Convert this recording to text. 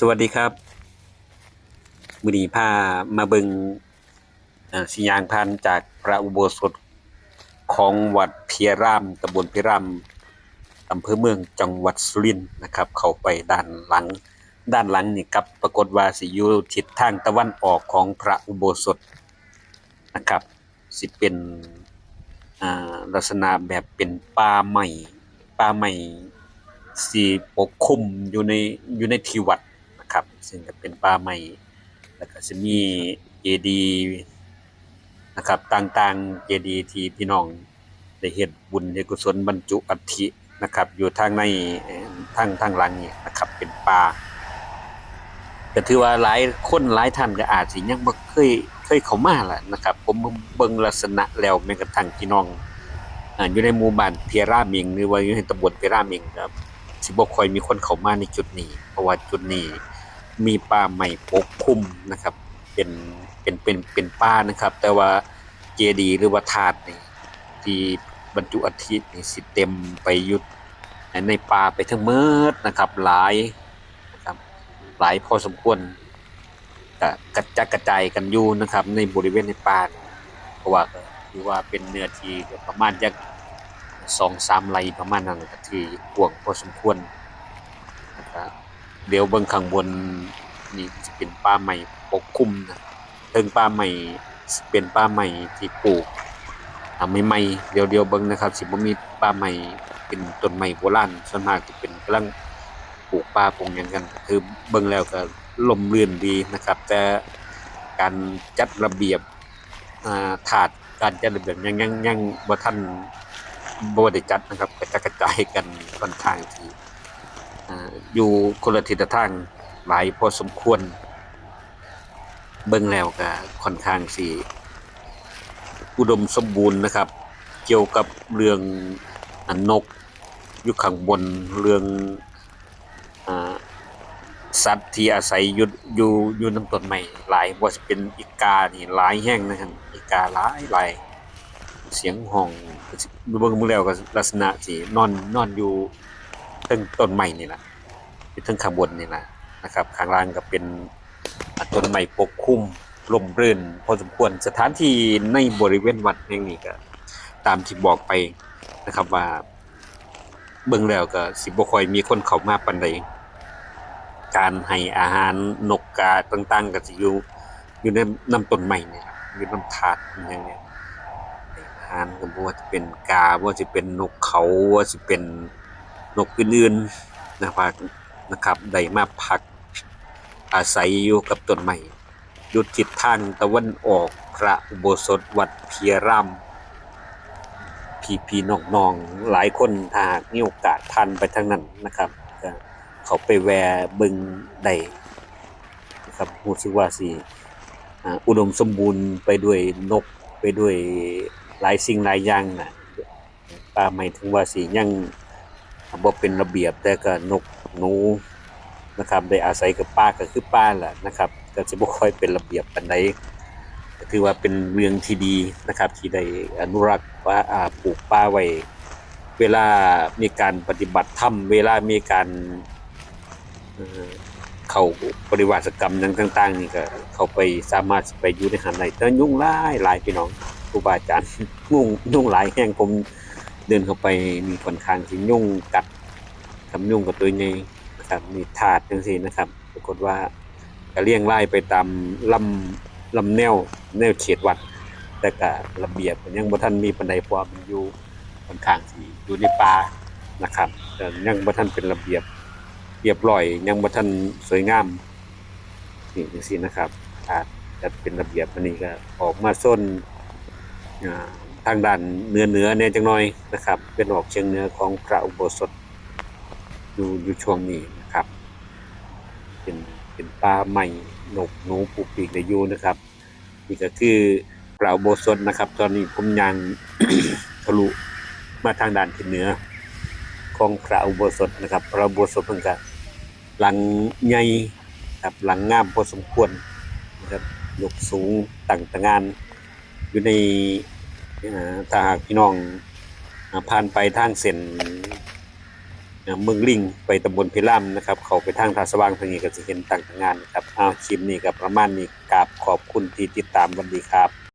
สวัสดีครับมือนีพามาเบิงสิยางพันจากพระอุโบสถของวัดเพียรามตำบลเพียรามอำเภอเมืองจังหวัดสุรินทร์นะครับ เข้าไปด้านหลัง ด้านหลังนี่ครับปรากฏว่าสิอยู่ทิศทางตะวันออกของพระอุโบสถนะครับ สิเป็นลักษณะแบบเป็นป่าไม้ป่าไม้สีปกคลุมอยู่ในอยู่ในที่วัด นะครับ ซึ่งจะเป็นป่าไม้แล้วก็จะมีเจดีนะครับต่างๆเจดีที่พี่น้องได้เฮ็ดบุญเฮ็ดกุศลบรรจุอัฐินะครับ อยู่ทางในทางทางหลังนี่นะครับ เป็นป่าก็ถือว่าหลายคนหลายท่านก็อาจสิยังบ่เคยเคยเข้ามาล่ะนะครับ ผมเบิ่งลักษณะแล้วแม้กระทั่งพี่น้องอยู่ในหมู่บ้านเพียรามิงหรือว่าอยู่ในตำบลเพียรามิงครับสิบ่ค่อยมีคนเข้ามาในจุดนี้ เพราะว่าจุดนี้ มีป่าไม้ปกคลุมนะครับ เป็นเป็นเป็นเป็นป่านะครับ แต่ว่าเจดีหรือว่าธาตุนี่ที่บรรจุอัฐินี่สิเต็มไปยุดในป่าไปทั้งเมิดนะครับ หลายนะครับหลายพอสมควรก็กระจัดกระจายกันอยู่นะครับ ในบริเวณในป่าเพราะว่าก็ถือว่าเป็นเนื้อที่ประมาณจักสองสามไร่ประมาณนั้นก็ที่กว้างพอสมควร เดี๋ยวเบิ่งข้างบนนี่จะเป็นป่าใหม่ปกคลุมนะเทิงป่าใหม่เป็นป่าใหม่ที่ปลูกอ่าใหม่ๆเดี๋ยวเดียวเบิ่งนะครับ สิบ่มีป่าใหม่เป็นต้นไม้โบราณส่วนมากจะเป็นกำลังปลูกป่าปลูกหยังกัน คือเบิ่งแล้วก็ลมเรื่นดีนะครับ แต่การจัดระเบียบอ่าถาดการจัดระเบียบยังยังยังบ่ทันบ่ได้จัดนะครับกระจัดกระจายกันค่อนข้างที่ อยู่คนละทิศทางหลายพอสมควร เบิ่งแล้วก็ค่อนข้างสิอุดมสมบูรณ์นะครับ เกี่ยวกับเรื่องอนนกอยู่ข้างบนเรื่องอสัตว์ที่อาศัยอยู่อยู่อยู่น้ำต้นไม้หลายว่าสิเป็นอีกานี่หลายแห่งนะครับอีกาหลายหลายเสียงห้องเบิ่งมื้อแล้วก็ลักษณะสินอนนอนอยู่ ต้นต้นไม้นี่แหละอยู่เทั้งข้างบนนี่แหละนะครับข้างล่างก็เป็นต้นไม้ปกคลุมร่มรื่นพอสมควรสถานที่ในบริเวณวัดแห่งนี้ก็ตามที่บอกไปนะครับว่าเบิ่งแล้วก็สิบ่ค่อยมีคนเข้ามาปานใดการให้อาหารนกกาต่างๆก็สิอยู่อยู่ในน้ำต้นไม้นี่ล่ะอยู่น้ำถาดอย่างเนี้ยอาหารก็บ่ว่าจะเป็นกาบ่ว่าสิเป็นนกเขาว่าสิเป็น นกอื่นๆนะครับนะครับได้มาพักอาศัยอยู่กับต้นไม้อยู่ทิศทางตะวันออกพระอุโบสถวัดเพียรามพี่พี่น้องน้องหลายคนถ้าหากมีโอกาสผ่านไปทางนั้นนะครับ เขาไปแวบึงได้นะครับรู้สึกว่าสิอ่าอุดมสมบูรณ์ไปด้วยนกไปด้วยหลายสิ่งหลายอย่างนะป่าไม้ถึงว่าสิยัง บ่เป็นระเบียบแต่ก็นกหนูนะครับได้อาศัยกับป้าก็คือป้าแหละนะครับก็จะบ่ค่อยเป็นระเบียบปานใดก็ถือว่าเป็นเรื่องที่ดีนะครับ ที่ได้อนุรักษ์ว่าปลูกป่าไว้เวลามีการปฏิบัติธรรมเวลามีการเข้าปฏิวัติกรรมต่างๆนี่ก็เข้าไปสามารถไปอยู่ในหันได้แต่ยุ่งหลายหลายพี่น้องครูบาอาจารย์ยุ่งยุ่งหลายแห่งผม เดินเข้าไปมีค่อนข้างสิยุ่งกัดกับยุ่งกับตัวใหญ่นะครับมีถาดจังซี่นะครับปรากฏว่าก็เลี้ยงไล่ไปตามลำลำแนวแนวเขตวัด แต่ก็ระเบียบยังบ่ทันมีปานใดพราะว่ามันอยู่ค่อนข้างสิอยู่ในป่านะครับแต่ยังบ่ทันเป็นระเบียบเรียบร้อย ยังบ่ทันสวยงามนี่จังซี่นะครับอาจจะเป็นระเบียบอันนี้ก็ออกมาส้นอ่า ทางด้านเหนือเหนือเนี่ยจังหน่อยนะครับ เป็นออกเชียงเหนือของพระอุโบสถอยู่อยู่ช่วงนี้นะครับ เป็นเป็นป่าไม้นกหนูปลูกปีกได้อยู่นะครับนี่ก็คือพระอุโบสถนะครับ ตอนนี้ผมยังทะลุมาทางด้านทิศเหนือของพระอุโบสถนะครับ พระอุโบสถเพิ่นก็หลังใหญ่ครับหลังงามพอสมควรนะครับยกสูงตั้งตะงานอยู่ใน ถ้าหากพี่น้องผ่านไปทางเส้นเมืองลิงไปตำบลพิรามนะครับ เขาไปทางท่าสว่างทางนี้ก็จะเห็นต่างงานนะครับอ้าวคลิปนี้ก็ประมาณนี้กราบขอบคุณที่ติดตามวันดีครับ